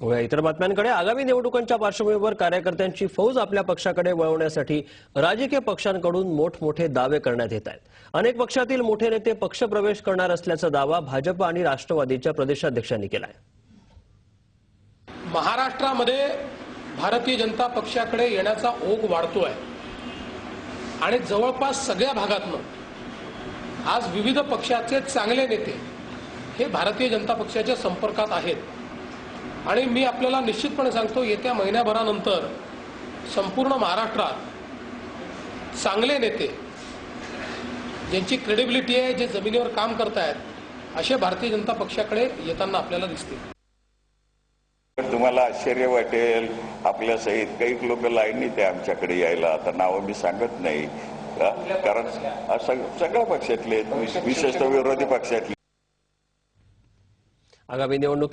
हो, इतर बातम्यांकडे आगामी निवडणुकांच्या पार्श्वभूमीवर कार्यकर्त्यांची फौज आपल्या पक्षाकडे वळवण्यासाठी राजकीय पक्षांकडून मोठमोठे दावे करण्यात येत आहेत. अनेक पक्षातील मोठे नेते पक्षप्रवेश करणार असल्याचा दावा भाजप आणि राष्ट्रवादीच्या प्रदेशाध्यक्षांनी केला आहे महाराष्ट्रामध्ये भारतीय जनता पक्षाकडे येण्याचा ओघ वाढतोय. आणि जवळपास सगळ्या भागातनं आज विविध पक्षाचे चांगले नेते हे भारतीय जनता पक्षाच्या संपर्कात आहेत. आणि मी आपल्याला निश्चितपणे सांगतो येत्या महिन्याभरानंतर संपूर्ण महाराष्ट्रात चांगले नेते ज्यांची क्रेडिबिलिटी आहे जे जमिनीवर काम करतायत असे भारतीय जनता पक्षाकडे येताना आपल्याला दिसतील. तुम्हाला आश्चर्य वाटेल आपल्या सहित काही लोक लाईनीत आहे आमच्याकडे यायला. आता नावं मी सांगत नाही? कारण असं सगळ्या पक्षातले विशेषतः विरोधी पक्षातले. आगामी निवडणूक